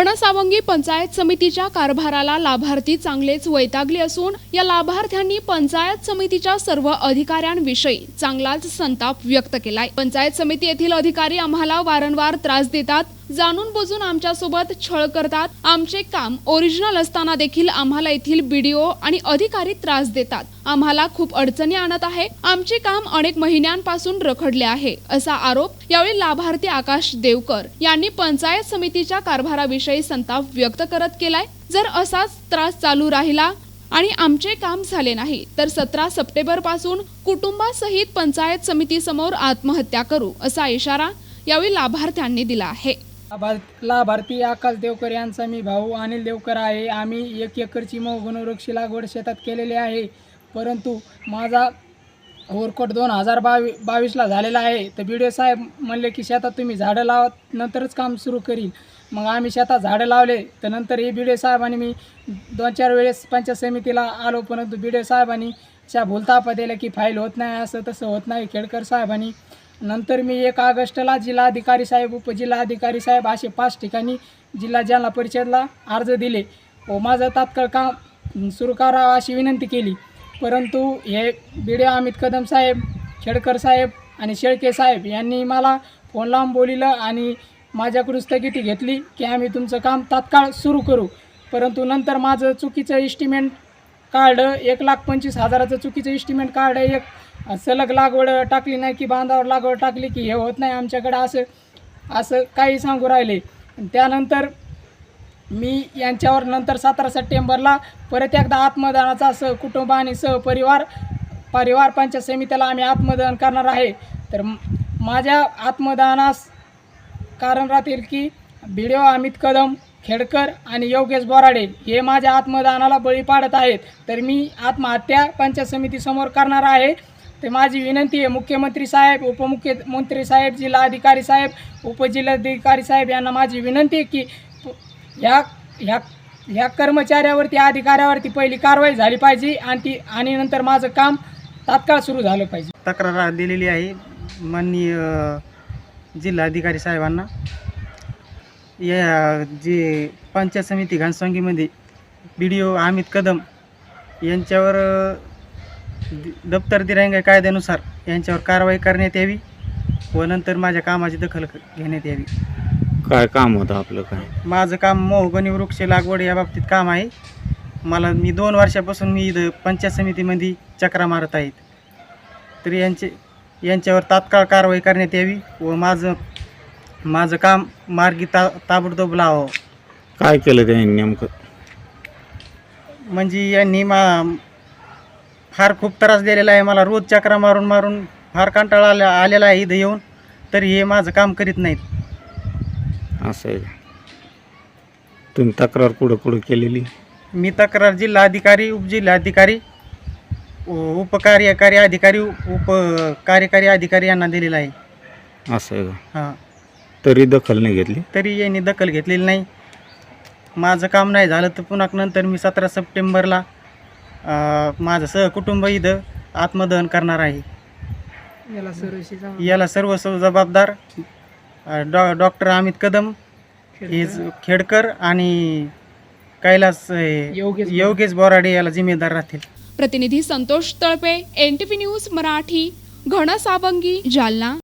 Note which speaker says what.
Speaker 1: घनसावंगी पंचायत समितीच्या कारभाराला लाभार्थी चांगलेच वैतागले असून या लाभार्थ्यांनी पंचायत समितीच्या सर्व अधिकाऱ्यांविषयी चांगलाच संताप व्यक्त केलाय. पंचायत समिती येथील अधिकारी आम्हाला वारंवार त्रास देतात जाणून बुजून आमच्यासोबत छळ करतात. आमचे काम ओरिजिनल असताना देखील आम्हाला येथील बीडीओ आणि अधिकारी त्रास देतात. आम्हाला खूप अडचणी आणत आहे. आमचे काम अनेक महिन्यांपासून रखडले आहे असा आरोप यावेळी लाभार्थी आकाश देवकर यांनी पंचायत समितीच्या कारभाराविषयी संताप व्यक्त करत केलाय. जर असाच त्रास चालू राहिला आणि आमचे काम झाले नाही तर सतरा सप्टेंबरपासून कुटुंबासहित पंचायत समितीसमोर आत्महत्या करू असा इशारा यावेळी लाभार्थ्यांनी दिला आहे.
Speaker 2: लाभार्थी आकाश देवकर यांचा मी भाऊ अनिल देवकर आहे. आम्ही एक एकरची मोहगुणवृक्षी लागवड शेतात केलेली आहे. परंतु माझा ओरकोट दोन हजार बावी बावीसला झालेला आहे. तर बी डी ओ साहेब म्हणले की शेतात तुम्ही झाडं लावत नंतरच काम सुरू करील. मग आम्ही शेतात झाडं लावले. तर नंतर हे बी डी ओ साहेबांनी मी दोन चार वेळेस पंचायत समितीला आलो. परंतु बी डी ओ साहेबांनी च्या भूलतापा दिल्या की फाईल होत नाही असं तसं होत नाही. खेडकर साहेबांनी नंतर मी एक ऑगस्टला जिल्हाधिकारी साहेब उपजिल्हाधिकारी साहेब असे पाच ठिकाणी जिल्हा जालना परिषदला अर्ज दिले व माझं तात्काळ काम सुरू करावं अशी विनंती केली. परंतु हे बिडे अमित कदम साहेब खेडकर साहेब आणि शेळके साहेब यांनी मला फोन लावून बोलिलं आणि माझ्याकडून स्थगिती घेतली की आम्ही तुमचं काम तात्काळ सुरू करू. परंतु नंतर माझं चुकीचं इस्टिमेंट कार्ड एक लाख पंचवीस हजाराचं चुकीचं इस्टिमेंट आहे एक सलग लागवड टाकली नाही की बांधावर लागवड टाकली की हे होत नाही आमच्याकडं असं असं काही सांगू राहिले. त्यानंतर मी यांच्यावर नंतर सतरा सप्टेंबरला परत एकदा आत्मदानाचा सह कुटुंब आणि सहपरिवार परिवार पंचायत समितीला आम्ही आत्मदान करणार आहे. तर माझ्या आत्मदानास कारण राहतील की भिडिओ अमित कदम खेडकर आणि योगेश बोराडे हे माझ्या आत्मदानाला बळी पाडत आहेत. तर मी आत्महत्या पंचायत समितीसमोर करणार आहे. तर माझी विनंती आहे मुख्यमंत्री साहेब उपमुख्यमंत्री साहेब जिल्हाधिकारी साहेब उपजिल्हाधिकारी साहेब यांना माझी विनंती आहे की ह्या ह्या ह्या कर्मचाऱ्यावरती अधिकाऱ्यावरती पहिली कारवाई झाली पाहिजे आणि ती आणि नंतर माझं काम तात्काळ सुरू झालं पाहिजे.
Speaker 3: तक्रार दिलेली आहे माननीय जिल्हाधिकारी साहेबांना. या जे पंचायत समिती घनसांगीमध्ये B D O Amit Kadam यांच्यावर दप्तर दिरंगाई कायद्यानुसार यांच्यावर कारवाई करण्यात यावी व नंतर माझ्या कामाची दखल घेण्यात यावी.
Speaker 4: काय काम होतं आपलं काय?
Speaker 3: माझं काम मोहगणी वृक्ष लागवड या बाबतीत काम आहे. मला मी दोन वर्षापासून मी इथं पंचायत समितीमध्ये चक्रा मारत आहेत. तर यांचे यांच्यावर तात्काळ कारवाई करण्यात यावी व माझं माझं काम मार्गी ता ताबडतोब लावावं.
Speaker 4: काय केलं त्यांनी नेमकं?
Speaker 3: म्हणजे यांनी मा फार खूप त्रास दिलेला आहे. मला रोज चक्रा मारून मारून फार कंटाळा आल्या आलेला आहे इथं येऊन. तरी हे माझं काम करीत नाहीत.
Speaker 4: असं आहे? तुम्ही तक्रार कुठं कुठं केलेली?
Speaker 3: मी तक्रार जिल्हाधिकारी उपजिल्हाधिकारी उ- उपकार्यकारी अधिकारी उप कार्यकारी अधिकारी यांना दिलेला आहे.
Speaker 4: असं आहे का?
Speaker 3: हां.
Speaker 4: तरी दखल नाही घेतली.
Speaker 3: तरी यांनी दखल घेतलेली नाही. माझं काम नाही झालं तर पुन्हा नंतर मी सतरा सप्टेंबरला अं, माझं सहकुटुंब इथं आत्मदहन करणार आहे.
Speaker 2: याला सर्व
Speaker 3: याला सर्व स- जबाबदार अं, डॉ डॉक्टर अमित कदम हे खेडकर आणि कैलास हे,
Speaker 2: योगेश
Speaker 3: योगेश बोराडे याला जिम्मेदार राहतील.
Speaker 1: प्रतिनिधी Santosh Talpe N T V news Marathi Ghansawangi Jalna.